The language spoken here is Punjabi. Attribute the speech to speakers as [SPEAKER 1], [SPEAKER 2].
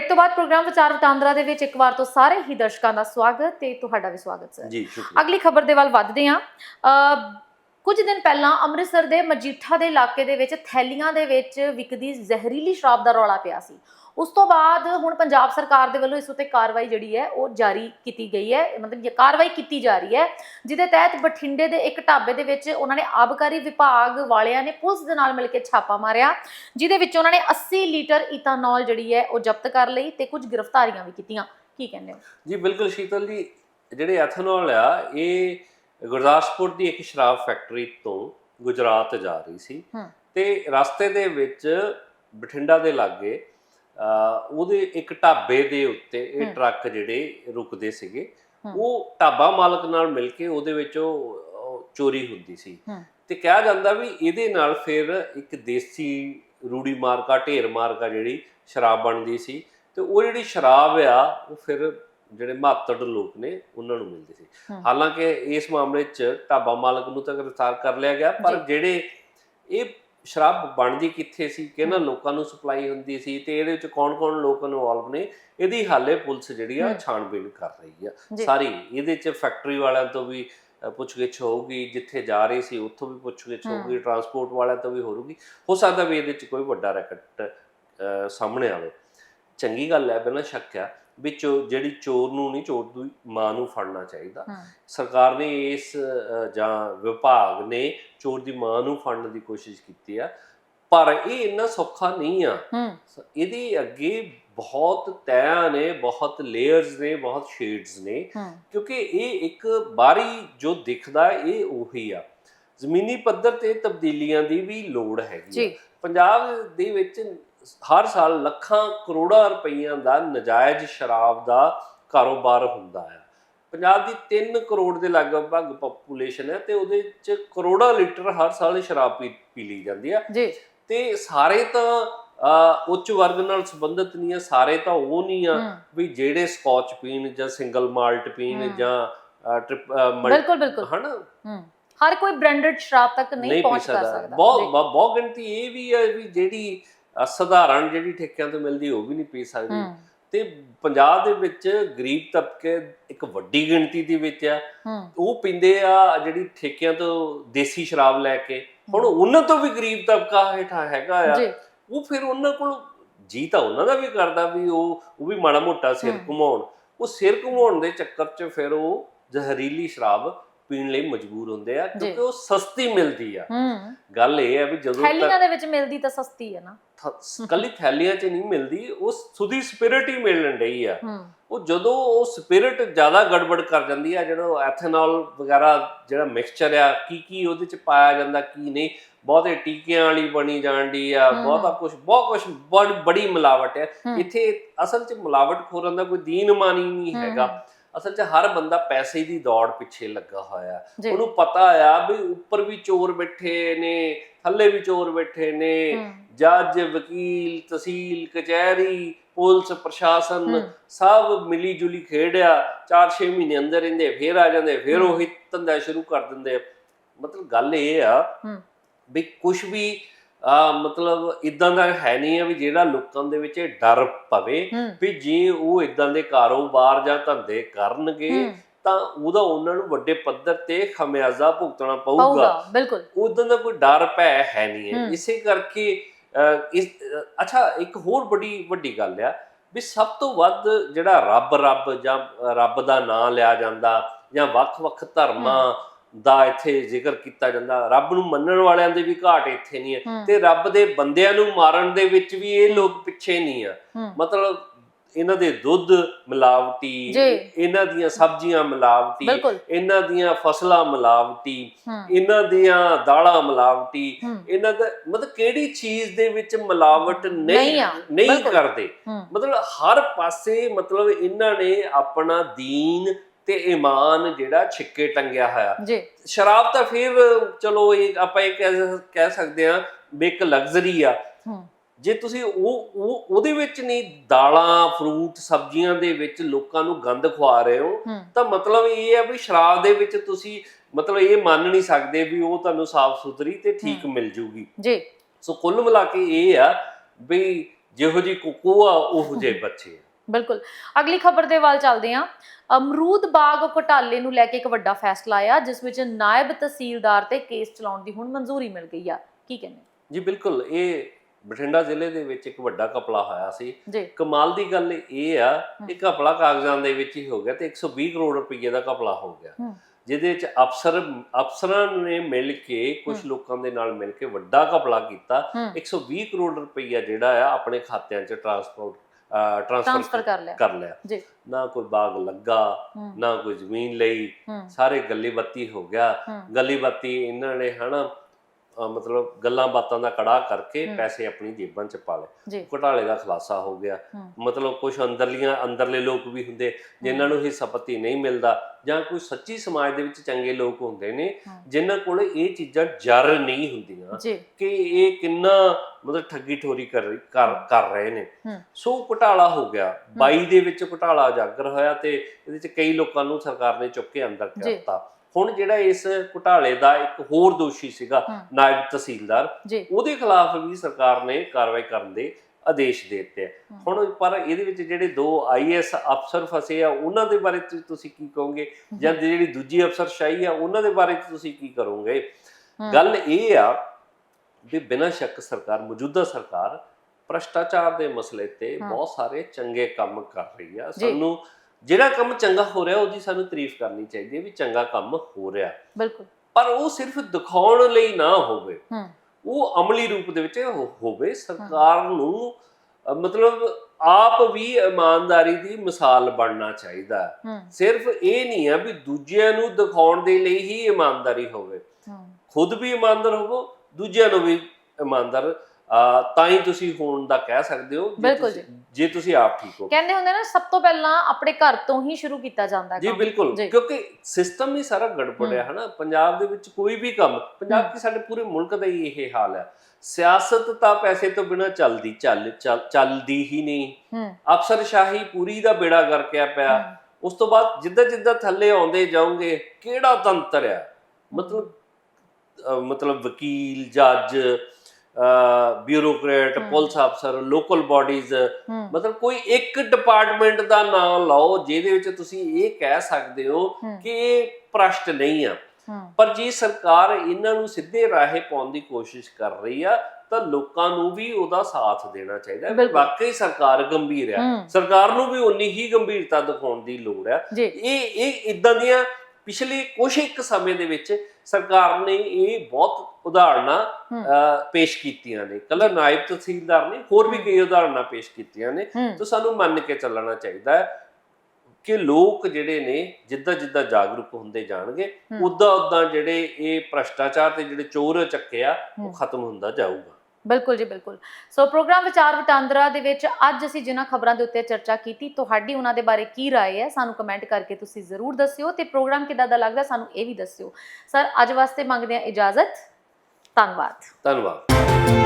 [SPEAKER 1] ਬ੍ਰੇਕ ਤੋਂ ਬਾਅਦ ਪ੍ਰੋਗਰਾਮ ਵਿਚਾਰ ਵਟਾਂਦਰਾ ਦੇ ਵਿੱਚ ਇੱਕ ਵਾਰ ਤੋਂ ਸਾਰੇ ਹੀ ਦਰਸ਼ਕਾਂ ਦਾ ਸਵਾਗਤ ਤੇ ਤੁਹਾਡਾ ਵੀ ਸਵਾਗਤ ਸਰ।
[SPEAKER 2] ਜੀ ਸ਼ੁਕਰੀਆ।
[SPEAKER 1] ਅਗਲੀ ਖਬਰ ਦੇ ਵੱਲ ਵੱਧਦੇ ਹਾਂ। ਅ, ਕੁਝ ਦਿਨ ਪਹਿਲਾਂ ਅੰਮ੍ਰਿਤਸਰ ਦੇ ਮਜੀਠਾ ਦੇ ਇਲਾਕੇ ਦੇ ਵਿੱਚ ਥੈਲੀਆਂ ਦੇ ਵਿੱਚ ਵਿਕਦੀ ਜ਼ਹਿਰੀਲੀ ਸ਼ਰਾਬ ਦਾ ਰੌਲਾ ਪਿਆ ਸੀ। ਉਸ ਤੋਂ ਬਾਅਦ ਹੁਣ ਪੰਜਾਬ ਸਰਕਾਰ ਦੇ ਵੱਲੋਂ ਇਸ ਉੱਤੇ ਕਾਰਵਾਈ ਜਿਹੜੀ ਹੈ, ਉਹ ਜਾਰੀ ਕੀਤੀ ਗਈ ਹੈ। ਮਤਲਬ ਇਹ ਕਾਰਵਾਈ ਕੀਤੀ ਜਾ ਰਹੀ ਹੈ, ਜਿਹਦੇ ਤਹਿਤ ਬਠਿੰਡੇ ਦੇ ਇੱਕ ਢਾਬੇ ਦੇ ਵਿੱਚ ਉਹਨਾਂ ਨੇ ਆਬਕਾਰੀ ਵਿਭਾਗ ਵਾਲਿਆਂ ਨੇ ਪੁਲਿਸ ਦੇ ਨਾਲ ਮਿਲ ਕੇ ਛਾਪਾ ਮਾਰਿਆ, ਜਿਹਦੇ ਵਿੱਚ ਉਹਨਾਂ ਨੇ 80 ਲੀਟਰ ਇਥਾਨੋਲ ਜਿਹੜੀ ਹੈ, ਉਹ ਜ਼ਬਤ ਕਰ ਲਈ ਤੇ ਕੁਝ ਗ੍ਰਿਫਤਾਰੀਆਂ ਵੀ ਕੀਤੀਆਂ। ਕੀ ਕਹਿੰਦੇ ਹੋ?
[SPEAKER 2] ਜੀ, ਬਿਲਕੁਲ ਸ਼ੀਤਲ ਜੀ, ਜਿਹੜੇ ਐਥਨੋਲ ਆ, ਇਹ ਗੁਰਦਾਸਪੁਰ ਦੀ ਇੱਕ ਸ਼ਰਾਬ ਫੈਕਟਰੀ ਤੋਂ ਗੁਜਰਾਤ ਜਾ ਰਹੀ ਸੀ। ਤੇ ਰਸਤੇ ਦੇ ਵਿੱਚ ਬਠਿੰਡਾ ਦੇ ਲਾਗੇ ਉਹਦੇ ਇੱਕ ਢਾਬੇ ਦੇ ਉੱਤੇ ਇਹ। ਟਰੱਕ ਜਿਹੜੇ ਰੁਕਦੇ ਸੀਗੇ। ਉਹ ਢਾਬਾ ਮਾਲਕ ਨਾਲ ਮਿਲ ਕੇ ਉਹਦੇ ਵਿੱਚ ਉਹ ਚੋਰੀ ਹੁੰਦੀ ਸੀ। ਤੇ ਕਿਹਾ ਜਾਂਦਾ ਵੀ ਇਹਦੇ ਨਾਲ ਫਿਰ ਇੱਕ ਦੇਸੀ ਰੂੜੀ ਮਾਰਕਾ ਢੇਰ ਮਾਰਕਾ ਜਿਹੜੀ ਸ਼ਰਾਬ ਬਣਦੀ ਸੀ ਤੇ ਉਹ ਜਿਹੜੀ ਸ਼ਰਾਬ ਆ ਉਹ ਫਿਰ ਜਿਹੜੇ ਮਾਤੜ ਲੋਕ ਨੇ ਉਹਨਾਂ ਨੂੰ ਮਿਲਦੀ ਸੀ। ਹਾਲਾਂਕਿ ਇਸ ਮਾਮਲੇ 'ਚ ਢਾਬਾ ਮਾਲਕ ਨੂੰ ਤਾਂ ਗ੍ਰਿਫਤਾਰ ਕਰ ਲਿਆ ਗਿਆ ਪਰ। ਜਿਹੜੇ ਇਹ ਸ਼ਰਾਬ ਬਣਦੀ ਕਿੱਥੇ ਸੀ ਕਿਹਨਾਂ ਲੋਕਾਂ ਨੂੰ ਸਪਲਾਈ ਹੁੰਦੀ ਸੀ ਤੇ ਇਹਦੇ ਵਿੱਚ ਕੌਣ-ਕੌਣ ਲੋਕ ਇਨਵੋਲਵ ਨੇ ਇਹਦੀ ਹਾਲੇ ਪੁਲਿਸ ਜਿਹੜੀ ਆ। ਛਾਣਬੀਣ ਕਰ ਰਹੀ ਆ। ਸਾਰੀ ਇਹਦੇ 'ਚ ਫੈਕਟਰੀ ਵਾਲਿਆਂ ਤੋਂ ਵੀ ਪੁੱਛਗਿੱਛ ਹੋਊਗੀ ਜਿੱਥੇ ਜਾ ਰਹੀ ਸੀ ਉੱਥੋਂ ਵੀ ਪੁੱਛਗਿੱਛ। ਹੋਊਗੀ ਟਰਾਂਸਪੋਰਟ ਵਾਲਿਆਂ ਤੋਂ ਵੀ ਹੋਊਗੀ ਹੋ ਸਕਦਾ ਵੀ ਇਹਦੇ 'ਚ ਕੋਈ ਵੱਡਾ ਰੈਕਟ ਸਾਹਮਣੇ ਆਵੇ ਚੰਗੀ ਗੱਲ ਹੈ ਬਿਨਾਂ ਸ਼ੱਕ ਆ ਵੀ ਜਿਹੜੀ ਚੋਰ ਨੂੰ ਨਹੀਂ ਚੋਰ ਦੀ ਮਾਂ ਨੂੰ ਫੜਨਾ ਚਾਹੀਦਾ। ਸਰਕਾਰ ਨੇ ਇਸ ਜਾਂ ਵਿਭਾਗ ਨੇ ਚੋਰ ਦੀ ਮਾਂ ਨੂੰ ਫੜਨ ਦੀ ਕੋਸ਼ਿਸ਼ ਕੀਤੀ ਆ ਪਰ ਇਹ ਇੰਨਾ ਸੌਖਾ ਨਹੀਂ ਆ। ਇਹਦੇ ਅੱਗੇ ਬਹੁਤ ਤੈਆਂ ਨੇ ਬਹੁਤ ਲੇਅਰਸ ਨੇ ਬਹੁਤ ਸ਼ੇਡਸ ਨੇ। ਕਿਉਂਕਿ ਇਹ ਇੱਕ ਬਾਹਰੀ ਜੋ ਦਿਖਦਾ ਹੈ, ਇਹ ਉਹੀ ਆ। ਜ਼ਮੀਨੀ ਪੱਧਰ ਤੇ ਤਬਦੀਲੀਆਂ ਦੀ ਵੀ ਲੋੜ ਹੈਗੀ ਪੰਜਾਬ ਦੇ ਵਿੱਚ ਹਰ ਸਾਲ ਲੱਖਾਂ ਕਰੋੜਾਂ ਰੁਪਈਆਂ ਦਾ ਨਜਾਇਜ਼ ਸ਼ਰਾਬ ਦਾ ਕਾਰੋਬਾਰ ਹੁੰਦਾ ਹੈ। ਪੰਜਾਬ ਦੀ 3 ਕਰੋੜ ਦੇ ਲਗਭਗ ਪੋਪੂਲੇਸ਼ਨ ਹੈ ਤੇ ਉਹਦੇ ਚ ਕਰੋੜਾਂ ਲੀਟਰ ਹਰ ਸਾਲ ਸ਼ਰਾਬ ਪੀ ਲਈ ਜਾਂਦੀ ਆ
[SPEAKER 1] ਜੀ।
[SPEAKER 2] ਤੇ ਸਾਰੇ ਤਾਂ ਉੱਚ ਵਰਗ ਨਾਲ ਸੰਬੰਧਿਤ ਨਹੀਂ ਆ ਸਾਰੇ ਤਾਂ ਉਹ ਨਹੀਂ ਆ ਵੀ ਜਿਹੜੇ ਸਕਾਚ ਪੀਣ ਜਾਂ ਸਿੰਗਲ ਮਾਲਟ ਪੀਣ। ਜਾਂ ਟ੍ਰਿਪ
[SPEAKER 1] ਬਿਲਕੁਲ ਬਿਲਕੁਲ।
[SPEAKER 2] ਹਨਾ?
[SPEAKER 1] ਹਰ ਕੋਈ ਬ੍ਰਾਂਡਡ ਸ਼ਰਾਬ ਤੱਕ ਨਹੀਂ ਪਹੁੰਚ
[SPEAKER 2] ਸਕਦਾ। ਬਹੁਤ ਬਹੁਤ ਗਿਣਤੀ ਇਹ ਵੀ ਹੈ ਵੀ ਜਿਹੜੀ ਸਧਾਰਨ ਜਿਹੜੀ ਠੇਕਿਆਂ ਤੋਂ ਮਿਲਦੀ ਉਹ ਵੀ ਨਹੀਂ ਪੀ ਸਕਦੀ। ਤੇ ਪੰਜਾਬ ਦੇ ਵਿੱਚ ਗਰੀਬ ਤਬਕੇ ਇੱਕ ਵੱਡੀ ਗਿਣਤੀ ਦੇ ਵਿੱਚ ਆ। ਉਹ ਪੀਂਦੇ ਆ ਜਿਹੜੀ ਠੇਕਿਆਂ ਤੋਂ ਦੇਸੀ ਸ਼ਰਾਬ ਲੈ ਕੇ। ਹੁਣ ਉਹਨਾਂ ਤੋਂ ਵੀ ਗਰੀਬ ਤਬਕਾ ਹੇਠਾਂ ਹੈਗਾ ਆ। ਉਹ ਫਿਰ ਉਹਨਾਂ ਕੋਲ ਜੀ ਤਾਂ ਉਹਨਾਂ ਦਾ ਵੀ ਕਰਦਾ ਵੀ ਉਹ ਉਹ ਵੀ ਮਾੜਾ ਮੋਟਾ ਸਿਰ। ਘੁਮਾਉਣ। ਉਹ ਸਿਰ ਘੁਮਾਉਣ ਦੇ ਚੱਕਰ 'ਚ ਫਿਰ ਉਹ ਜ਼ਹਿਰੀਲੀ ਸ਼ਰਾਬ ਪੀਣ ਲਈ ਮਜਬੂਰ ਹੁੰਦੇ ਆ ਕਿਉਂਕਿ ਉਹ ਸਸਤੀ ਮਿਲਦੀ ਆ।
[SPEAKER 1] ਹਮ
[SPEAKER 2] ਗੱਲ ਇਹ ਹੈ ਵੀ ਜਦੋਂ
[SPEAKER 1] ਥੈਲੀਆਂ ਦੇ ਵਿੱਚ ਮਿਲਦੀ ਤਾਂ ਸਸਤੀ ਹੈ ਨਾ।
[SPEAKER 2] ਕੱਲੀ ਥੈਲੀਆਂ 'ਚ ਨਹੀਂ ਮਿਲਦੀ ਉਹ ਸੁਦੀ ਸਪਿਰਿਟ ਹੀ ਮਿਲਣ ਡਈ ਆ। ਉਹ ਜਦੋਂ ਉਹ ਸਪਿਰਿਟ ਜ਼ਿਆਦਾ ਗੜਬੜ ਕਰ ਜਾਂਦੀ ਆ ਜਿਹੜਾ ਐਥਨੋਲ ਵਗੈਰਾ ਜਿਹੜਾ ਮਿਕਸਚਰ ਆ ਕੀ ਕੀ ਉਹਦੇ 'ਚ ਪਾਇਆ ਜਾਂਦਾ ਕੀ ਨਹੀਂ ਬਹੁਤੇ ਟੀਕਿਆਂ ਵਾਲੀ ਬਣੀ ਜਾਂਦੀ ਆ। ਬਹੁਤਾ ਕੁਝ ਬਹੁਤ ਕੁਝ ਬੜੀ ਮਿਲਾਵਟ ਹੈ। ਇੱਥੇ ਅਸਲ 'ਚ ਮਿਲਾਵਟ ਖੋਰਨ ਦਾ ਕੋਈ ਦੀਨ ਮਾਨੀ ਨਹੀਂ। ਹੈਗਾ। ਅਸਲ 'ਚ ਹਰ ਬੰਦਾ ਪੈਸੇ ਦੀ ਦੌੜ ਪਿੱਛੇ ਲੱਗਾ ਹੋਇਆ ਉਹਨੂੰ ਪਤਾ ਆ ਵੀ ਉੱਪਰ ਵੀ ਚੋਰ ਬੈਠੇ ਨੇ ਥੱਲੇ ਵੀ ਚੋਰ ਬੈਠੇ ਨੇ ਜੱਜ ਵਕੀਲ ਤਹਿਸੀਲ ਕਚਹਿਰੀ ਪੁਲਿਸ ਪ੍ਰਸ਼ਾਸਨ ਸਭ ਮਿਲੀ ਜੁਲੀ ਖੇਡਿਆ 4-6 ਮਹੀਨੇ ਅੰਦਰ ਰਹਿੰਦੇ ਫੇਰ ਆ ਜਾਂਦੇ ਫੇਰ। ਉਹੀ ਧੰਦਾ ਸ਼ੁਰੂ ਕਰ ਦਿੰਦੇ। ਮਤਲਬ ਗੱਲ ਇਹ ਆ। ਵੀ ਕੁਝ ਵੀ ਆ ਮਤਲਬ ਇਦਾਂ ਦਾ ਹੈ ਨਹੀਂ ਆ ਵੀ ਜਿਹੜਾ ਲੋਕਾਂ ਦੇ ਵਿੱਚ ਇਹ ਡਰ ਪਵੇ ਵੀ ਜੇ ਉਹ ਇਦਾਂ ਦੇ ਕਾਰੋਬਾਰ ਜਾਂ ਧੰਦੇ ਕਰਨਗੇ ਤਾਂ ਉਹਦਾ ਉਹਨਾਂ ਨੂੰ ਵੱਡੇ ਪੱਧਰ ਤੇ ਖਮਿਆਜ਼ਾ ਭੁਗਤਣਾ ਪਊਗਾ।
[SPEAKER 1] ਬਿਲਕੁਲ।
[SPEAKER 2] ਉਦੋਂ ਦਾ ਕੋਈ ਡਰ ਭੈ ਹੈ ਨਹੀਂ ਹੈ। ਇਸੇ ਕਰਕੇ ਇਸ ਅੱਛਾ ਇੱਕ ਹੋਰ ਬੜੀ ਵੱਡੀ ਗੱਲ ਆ ਵੀ ਸਭ ਤੋਂ ਵੱਧ ਜਿਹੜਾ ਰੱਬ ਰੱਬ ਜਾਂ ਰੱਬ ਦਾ ਨਾਮ ਲਿਆ ਜਾਂਦਾ ਜਾਂ ਵੱਖ-ਵੱਖ ਧਰਮਾਂ ਦਾ ਇੱਥੇ ਜ਼ਿਕਰ ਕੀਤਾ ਜਾਂਦਾ। ਰੱਬ ਨੂੰ ਮੰਨਣ ਵਾਲਿਆਂ ਦੇ ਵੀ ਘਾਟ ਇੱਥੇ ਨਹੀਂ ਹੈ। ਤੇ ਰੱਬ ਦੇ ਬੰਦਿਆਂ ਨੂੰ ਮਾਰਨ ਦੇ ਵਿੱਚ ਵੀ ਇਹ ਲੋਕ ਪਿੱਛੇ ਨਹੀਂ ਆ। ਮਤਲਬ ਇਹਨਾਂ ਦੇ ਦੁੱਧ ਮਿਲਾਵਟੀ। ਇਹਨਾਂ ਦੀਆਂ ਸਬਜ਼ੀਆਂ ਮਿਲਾਵਟੀ ਇਹਨਾਂ ਦੀਆਂ ਫਸਲਾਂ ਮਿਲਾਵਟੀ ਇਹਨਾਂ ਦੀਆਂ ਦਾਲਾਂ ਮਿਲਾਵਟੀ ਇਹਨਾਂ ਦਾ ਮਤਲਬ ਕਿਹੜੀ ਚੀਜ਼ ਦੇ ਵਿੱਚ ਮਿਲਾਵਟ
[SPEAKER 1] ਨਹੀਂ
[SPEAKER 2] ਨਹੀਂ। ਕਰਦੇ। ਮਤਲਬ ਹਰ ਪਾਸੇ ਮਤਲਬ ਇਹਨਾਂ ਨੇ ਆਪਣਾ ਦੀਨ ਤੇ ਈਮਾਨ ਜਿਹੜਾ ਛਿੱਕੇ ਟੰਗਿਆ ਹੋਇਆ।
[SPEAKER 1] ਜੀ।
[SPEAKER 2] ਸ਼ਰਾਬ ਤਾਂ ਫਿਰ ਚਲੋ ਇਹ ਆਪਾਂ ਇਹ ਕਹਿ ਸਕਦੇ ਆ ਵੀ ਇੱਕ ਲਗਜ਼ਰੀ ਆ। ਜੇ ਤੁਸੀਂ ਉਹ ਉਹ ਉਹਦੇ ਵਿੱਚ ਨਹੀਂ ਦਾਲਾਂ ਫਰੂਟ ਸਬਜ਼ੀਆਂ ਦੇ ਵਿੱਚ ਲੋਕਾਂ ਨੂੰ ਗੰਦ ਖਵਾ ਰਹੇ ਹੋ ਤਾਂ ਮਤਲਬ ਇਹ ਹੈ ਵੀ ਸ਼ਰਾਬ ਦੇ ਵਿੱਚ ਤੁਸੀਂ ਮਤਲਬ ਇਹ ਮੰਨ ਨਹੀਂ ਸਕਦੇ ਵੀ ਉਹ ਤੁਹਾਨੂੰ ਸਾਫ਼ ਸੁਥਰੀ ਤੇ ਠੀਕ ਮਿਲ ਜੂਗੀ।
[SPEAKER 1] ਜੀ।
[SPEAKER 2] ਸੋ ਕੁੱਲ ਮਿਲਾ ਕੇ ਇਹ ਆ ਵੀ ਜਿਹੋ ਜੀ ਕੁਕੂ ਆ ਉਹੋ ਜਿਹੇ ਬੱਚੇ ਆ।
[SPEAKER 1] ਬਿਲਕੁਲ। ਅਗਲੀ ਖਬਰ ਦੇ ਵੱਲ ਚੱਲਦੇ ਹਾਂ। ਅਮਰੂਦ ਬਾਗ ਘੁਟਾਲੇ ਨੂੰ ਲੈ ਕੇ ਇੱਕ ਵੱਡਾ ਫੈਸਲਾ ਆਇਆ ਜਿਸ ਵਿੱਚ ਨਾਇਬ ਤਹਿਸੀਲਦਾਰ ਤੇ ਕੇਸ ਚਲਾਉਣ ਦੀ ਹੁਣ ਮਨਜ਼ੂਰੀ ਮਿਲ ਗਈ ਆ। ਕੀ ਕਹਿੰਦੇ?
[SPEAKER 2] ਜੀ ਬਿਲਕੁਲ। ਇਹ ਬਠਿੰਡਾ ਜ਼ਿਲ੍ਹੇ ਦੇ ਵਿੱਚ ਇੱਕ ਵੱਡਾ ਕਪਲਾ ਹੋਇਆ ਸੀ।
[SPEAKER 1] ਜੀ।
[SPEAKER 2] ਕਮਾਲ ਦੀ ਗੱਲ ਇਹ ਆ ਇਹ ਕਪਲਾ ਕਾਗਜ਼ਾਂ ਦੇ ਵਿੱਚ ਹੀ ਹੋ ਗਿਆ ਤੇ 120 ਕਰੋੜ ਰੁਪਏ ਦਾ ਕਪਲਾ ਹੋ ਗਿਆ। ਜਿਹਦੇ ਵਿੱਚ ਅਫਸਰ ਅਫਸਰਾਂ ਨੇ ਮਿਲ ਕੇ ਕੁਝ। ਲੋਕਾਂ ਦੇ ਨਾਲ ਮਿਲ ਕੇ ਵੱਡਾ ਕਪਲਾ ਕੀਤਾ।
[SPEAKER 1] ਹੂੰ।
[SPEAKER 2] 120 ਕਰੋੜ ਰੁਪਈਆ ਜਿਹੜਾ ਆ ਆਪਣੇ ਖਾਤਿਆਂ 'ਚ ਟਰਾਂਸਪੋਰਟ
[SPEAKER 1] ਟ੍ਰਾਂਸਫਰ ਕਰ ਲਿਆ।
[SPEAKER 2] ਕਰ ਲਿਆ।
[SPEAKER 1] ਜੀ।
[SPEAKER 2] ਨਾ ਕੋਈ ਬਾਗ ਲੱਗਾ ਨਾ ਕੋਈ ਜ਼ਮੀਨ ਲਈ। ਸਾਰੇ ਗੱਲੀ ਬੱਤੀ ਹੋ ਗਿਆ। ਗੱਲੀ ਬੱਤੀ ਇਹਨਾਂ ਨੇ ਹਨਾ ਮਤਲਬ ਗੱਲਾਂ ਬਾਤਾਂ ਦਾ ਕੜਾ ਕਰਕੇ। ਪੈਸੇ ਆਪਣੀ ਜੇਬਾਂ 'ਚ ਪਾ ਲਏ। ਘੁਟਾਲੇ ਦਾ ਖੁਲਾਸਾ ਹੋ ਗਿਆ। ਮਤਲਬ ਕੁਝ ਅੰਦਰਲੀਆਂ ਅੰਦਰਲੇ ਲੋਕ ਵੀ ਹੁੰਦੇ ਜਿਨ੍ਹਾਂ ਨੂੰ ਹਿੱਸਾ ਪੱਤੀ ਨਹੀਂ ਮਿਲਦਾ ਜਾਂ ਕੋਈ ਸੱਚੀ ਸਮਾਜ ਦੇ ਵਿੱਚ ਚੰਗੇ ਲੋਕ ਹੁੰਦੇ ਨੇ। ਜਿਨ੍ਹਾਂ ਕੋਲ ਇਹ ਚੀਜ਼ਾਂ ਜਰ ਨਹੀਂ ਹੁੰਦੀਆਂ ਕਿ ਇਹ ਕਿੰਨਾ ਮਤਲਬ ਠੱਗੀ ਠੋਰੀ ਕਰ ਕਰ ਰਹੇ ਨੇ। ਸੋ ਘੁਟਾਲਾ ਹੋ ਗਿਆ। 22 ਦੇ ਵਿੱਚ ਘੁਟਾਲਾ ਉਜਾਗਰ ਹੋਇਆ ਤੇ ਇਹਦੇ ਵਿੱਚ ਕਈ ਲੋਕਾਂ ਨੂੰ ਸਰਕਾਰ ਨੇ ਚੁੱਕ ਕੇ ਅੰਦਰ। ਕਰਤਾ। ਹੁਣ ਜਿਹੜਾ ਇਸ ਘੁਟਾਲੇ ਦਾ ਇੱਕ ਹੋਰ ਦੋਸ਼ੀ ਸੀਗਾ। ਨਾਇਬ ਤਹਿਸੀਲਦਾਰ ਉਹਦੇ ਖਿਲਾਫ ਵੀ ਸਰਕਾਰ ਨੇ ਕਾਰਵਾਈ ਕਰਨ ਦੇ ਆਦੇਸ਼ ਦੇ ਦਿੱਤੇ। ਹੁਣ ਪਰ ਇਹਦੇ ਵਿੱਚ ਜਿਹੜੇ ਦੋ ਆਈਐਸ ਅਫਸਰ ਫਸੇ ਆ ਉਹਨਾਂ ਦੇ ਬਾਰੇ ਤੁਸੀਂ ਕੀ ਕਹੋਗੇ ਜਾਂ ਜਿਹੜੀ ਦੂਜੀ ਅਫਸਰਸ਼ਾਹੀ ਆ ਉਹਨਾਂ ਦੇ ਬਾਰੇ ਤੁਸੀਂ ਕੀ ਕਰੋਗੇ। ਗੱਲ ਇਹ ਆ ਵੀ ਬਿਨਾਂ ਸ਼ੱਕ ਸਰਕਾਰ ਮੌਜੂਦਾ ਸਰਕਾਰ ਭ੍ਰਸ਼ਟਾਚਾਰ ਦੇ ਮਸਲੇ ਤੇ। ਬਹੁਤ ਸਾਰੇ ਚੰਗੇ ਕੰਮ ਕਰ ਰਹੀ ਆ। ਸਾਨੂੰ ਜਿਹੜਾ ਕੰਮ ਚੰਗਾ ਹੋ ਰਿਹਾ ਉਹਦੀ ਸਾਨੂੰ ਤਾਰੀਫ ਕਰਨੀ ਚਾਹੀਦੀ ਹੈ ਵੀ ਚੰਗਾ ਕੰਮ ਹੋ ਰਿਹਾ।
[SPEAKER 1] ਬਿਲਕੁਲ।
[SPEAKER 2] ਪਰ ਉਹ ਸਿਰਫ ਦਿਖਾਉਣ ਲਈ ਨਾ ਹੋਵੇ।
[SPEAKER 1] ਹੂੰ।
[SPEAKER 2] ਉਹ ਅਮਲੀ ਰੂਪ ਦੇ ਵਿੱਚ ਹੋਵੇ। ਸਰਕਾਰ ਨੂੰ ਮਤਲਬ ਆਪ ਵੀ ਇਮਾਨਦਾਰੀ ਦੀ ਮਿਸਾਲ ਬਣਨਾ ਚਾਹੀਦਾ। ਸਿਰਫ ਇਹ ਨਹੀਂ ਆ ਵੀ ਦੂਜਿਆਂ ਨੂੰ ਦਿਖਾਉਣ ਦੇ ਲਈ ਹੀ ਇਮਾਨਦਾਰੀ ਹੋਵੇ। ਖੁਦ ਵੀ ਇਮਾਨਦਾਰ ਹੋਵੋ ਦੂਜਿਆਂ ਨੂੰ ਵੀ ਇਮਾਨਦਾਰ ਤਾਂ ਹੀ ਤੁਸੀਂ ਹੋਣ ਦਾ ਕਹਿ ਸਕਦੇ ਹੋ ਜੇ
[SPEAKER 1] ਬਿਲਕੁਲ
[SPEAKER 2] ਤੁਸੀਂ- ਜੇ। ਤੁਸੀਂ ਆਪ ਠੀਕ ਹੋ।
[SPEAKER 1] ਕਹਿੰਦੇ ਹੁੰਦੇ ਨਾ ਸਭ ਤੋਂ ਪਹਿਲਾਂ ਆਪਣੇ ਘਰ ਤੋਂ ਹੀ ਸ਼ੁਰੂ ਕੀਤਾ ਜਾਂਦਾ ਹੈ
[SPEAKER 2] ਜੀ। ਬਿਲਕੁਲ।
[SPEAKER 1] ਜੀ।
[SPEAKER 2] ਕਿਉਂਕਿ ਸਿਸਟਮ ਹੀ ਸਾਰਾ ਗੜਬੜਿਆ ਹੈ ਨਾ ਪੰਜਾਬ ਦੇ ਵਿੱਚ ਕੋਈ ਵੀ ਕੰਮ ਪੰਜਾਬ। ਕੀ ਸਾਡੇ ਪੂਰੇ ਮੁਲਕ ਦਾ ਹੀ ਇਹ ਹਾਲ ਹੈ। ਸਿਆਸਤ ਤਾਂ ਪੈਸੇ ਤੋਂ ਬਿਨਾ ਚੱਲਦੀ ਚੱਲ ਚੱਲ- ਚੱਲਦੀ ਹੀ ਨਹੀਂ।
[SPEAKER 1] ਹੂੰ।
[SPEAKER 2] ਅਫਸਰਸ਼ਾਹੀ ਪੂਰੀ ਦਾ ਬੇੜਾ ਕਰਕੇ ਪਿਆ। ਉਸ ਤੋਂ ਬਾਅਦ ਜਿੱਦਾਂ ਜਿੱਦਾਂ ਥੱਲੇ ਆਉਂਦੇ ਜਾਓਗੇ ਕਿਹੜਾ ਤੰਤਰ ਆ ਮਤਲਬ ਮਤਲਬ ਵਕੀਲ ਜੱਜ ਬਿਊਰੋਕਰੇਟ। ਪੁਲਿਸ ਅਫਸਰ ਲੋਕਲ ਬਾਡੀਜ਼ ਮਤਲਬ ਕੋਈ ਇੱਕ ਡਿਪਾਰਟਮੈਂਟ ਦਾ ਨਾਮ ਲਓ ਜਿਹਦੇ ਵਿੱਚ ਤੁਸੀਂ ਇਹ ਕਹਿ ਸਕਦੇ ਹੋ ਕਿ ਇਹ ਭ੍ਰਸ਼ਟ ਨਹੀਂ ਆ। ਪਰ ਜੇ ਸਰਕਾਰ ਇਹਨਾਂ ਨੂੰ ਸਿੱਧੇ ਰਾਹੇ ਪਾਉਣ ਦੀ ਕੋਸ਼ਿਸ਼ ਕਰ ਰਹੀ ਆ ਤਾਂ ਲੋਕਾਂ ਨੂੰ ਵੀ ਉਹਦਾ ਸਾਥ ਦੇਣਾ ਚਾਹੀਦਾ ਹੈ। ਵਾਕਈ ਸਰਕਾਰ ਗੰਭੀਰ ਹੈ। ਸਰਕਾਰ ਨੂੰ ਵੀ ਉਨੀ ਹੀ ਗੰਭੀਰਤਾ ਦਿਖਾਉਣ ਦੀ ਲੋੜ ਹੈ ਇਹ ਇਹ ਇਦਾਂ ਦੀਆਂ ਪਿਛਲੇ ਕੁਝ ਇੱਕ ਸਮੇਂ ਦੇ ਵਿੱਚ ਸਰਕਾਰ ਨੇ ਇਹ ਬਹੁਤ ਉਦਾਹਰਨਾਂ ਪੇਸ਼ ਕੀਤੀਆਂ ਨੇ। ਕੱਲਾ ਨਾਇਬ ਤਹਿਸੀਲਦਾਰ ਨੇ ਹੋਰ ਵੀ ਕਈ ਉਦਾਹਰਨਾਂ ਪੇਸ਼ ਕੀਤੀਆਂ ਨੇ। ਤਾਂ ਸਾਨੂੰ ਮੰਨ ਕੇ ਚੱਲਣਾ ਚਾਹੀਦਾ ਹੈ ਕਿ ਲੋਕ ਜਿਹੜੇ ਨੇ ਜਿੱਦਾਂ ਜਿੱਦਾਂ ਜਾਗਰੂਕ ਹੁੰਦੇ ਜਾਣਗੇ। ਉਦਾਂ ਉਦਾਂ ਜਿਹੜੇ ਇਹ ਭ੍ਰਸ਼ਟਾਚਾਰ ਤੇ ਜਿਹੜੇ ਚੋਰ ਚੱਕਿਆ ਉਹ
[SPEAKER 1] ਹੂੰ।
[SPEAKER 2] ਖਤਮ ਹੁੰਦਾ ਜਾਊਗਾ।
[SPEAKER 1] ਬਿਲਕੁਲ ਜੀ ਬਿਲਕੁਲ ਸੋ ਪ੍ਰੋਗਰਾਮ ਵਿਚਾਰ ਵਟਾਂਦਰਾ ਦੇ ਵਿੱਚ ਅੱਜ ਅਸੀਂ ਜਿਨ੍ਹਾਂ ਖਬਰਾਂ ਦੇ ਉੱਤੇ ਚਰਚਾ ਕੀਤੀ ਤੁਹਾਡੀ ਉਹਨਾਂ ਦੇ ਬਾਰੇ ਕੀ رائے ਹੈ ਸਾਨੂੰ ਕਮੈਂਟ ਕਰਕੇ ਤੁਸੀਂ ਜ਼ਰੂਰ ਦੱਸਿਓ ਤੇ ਪ੍ਰੋਗਰਾਮ ਕਿਦਾਂ ਦਾ ਲੱਗਦਾ ਸਾਨੂੰ ਇਹ ਵੀ ਦੱਸਿਓ ਸਰ ਅੱਜ ਵਾਸਤੇ ਮੰਗਦੇ ਹਾਂ ਇਜਾਜ਼ਤ ਧੰਨਵਾਦ
[SPEAKER 2] ਧੰਨਵਾਦ